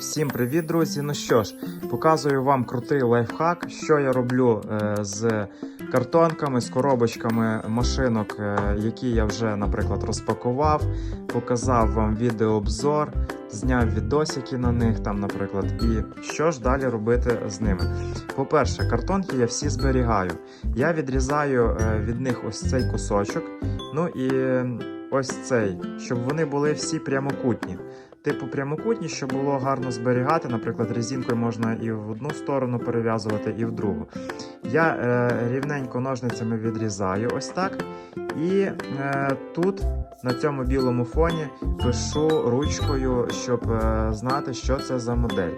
Всім привіт, друзі! Ну що ж, показую вам крутий лайфхак, що я роблю е, з картонками, з коробочками машинок, е, які я вже, наприклад, розпакував, показав вам відеообзор, зняв відосики на них, там, наприклад, і що ж далі робити з ними. По-перше, картонки я всі зберігаю. Я відрізаю е, від них ось цей кусочок, ну і ось цей, щоб вони були всі прямокутні типу прямокутні, щоб було гарно зберігати. Наприклад, резинкою можна і в одну сторону перев'язувати, і в другу. Я е, рівненько ножницями відрізаю ось так. І е, тут на цьому білому фоні пишу ручкою, щоб е, знати, що це за модель.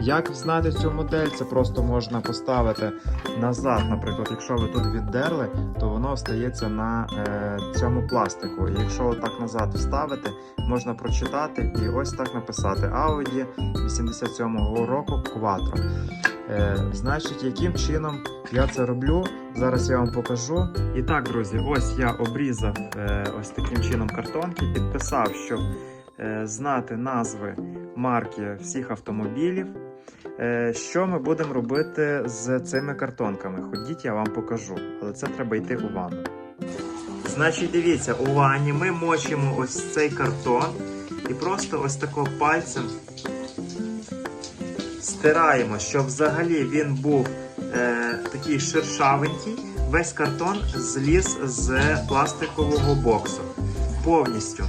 Як знати цю модель, це просто можна поставити назад. Наприклад, якщо ви тут віддерли, то воно остається на е, цьому пластику. Якщо отак назад вставити, можна прочитати і ось так написати Audi 87-го року Quattro. Е, значить, яким чином я це роблю? Зараз я вам покажу. І так, друзі, ось я обрізав е, ось таким чином картонки, підписав, щоб е, знати назви марки всіх автомобілів. Е, Що ми будемо робити з цими картонками? Ходіть, я вам покажу, але це треба йти у ванну. Значить, дивіться, у ванні ми мочимо ось цей картон і просто ось тако пальцем стираємо, щоб взагалі він був е, такий шершавенький. Весь картон зліз з пластикового боксу. Повністю.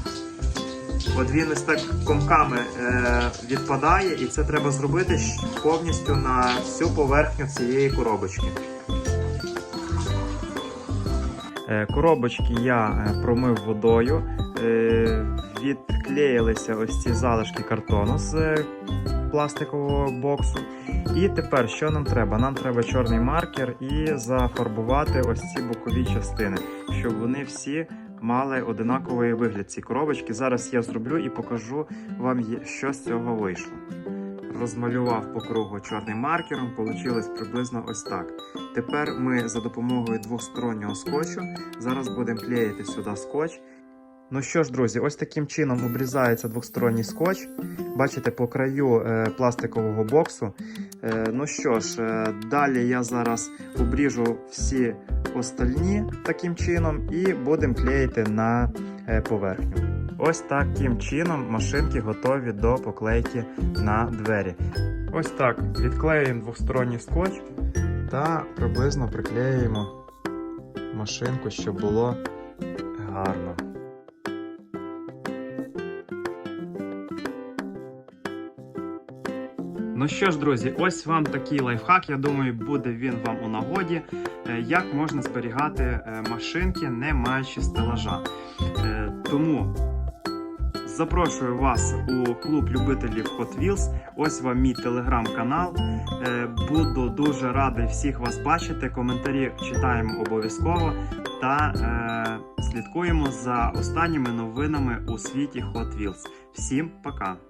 От він ось так комками е, відпадає, і це треба зробити повністю на всю поверхню цієї коробочки. Е, Коробочки я е, промив водою, е, відклеїлися ось ці залишки картону з пластикового боксу. І тепер що нам треба? Нам треба чорний маркер і зафарбувати ось ці бокові частини, щоб вони всі мали одинаковий вигляд. Ці коробочки. Зараз я зроблю і покажу вам, що з цього вийшло. Розмалював по кругу чорним маркером, вийшло приблизно ось так. Тепер ми за допомогою двостороннього скотчу зараз будемо клеїти сюди скотч. Ну що ж, друзі, ось таким чином обрізається двосторонній скотч. Бачите, по краю е, пластикового боксу. Е, ну що ж, е, далі я зараз обріжу всі остальні таким чином і будемо клеїти на е, поверхню. Ось таким чином машинки готові до поклейки на двері. Ось так відклеюємо двосторонній скотч та приблизно приклеюємо машинку, щоб було гарно. Ну що ж, друзі, ось вам такий лайфхак. Я думаю, буде він вам у нагоді, е, як можна зберігати е, машинки, не маючи стелажа. Е, Тому запрошую вас у клуб любителів Hot Wheels. Ось вам мій телеграм-канал. Буду дуже радий всіх вас бачити. Коментарі читаємо обов'язково та е, слідкуємо за останніми новинами у світі Hot Wheels. Всім пока!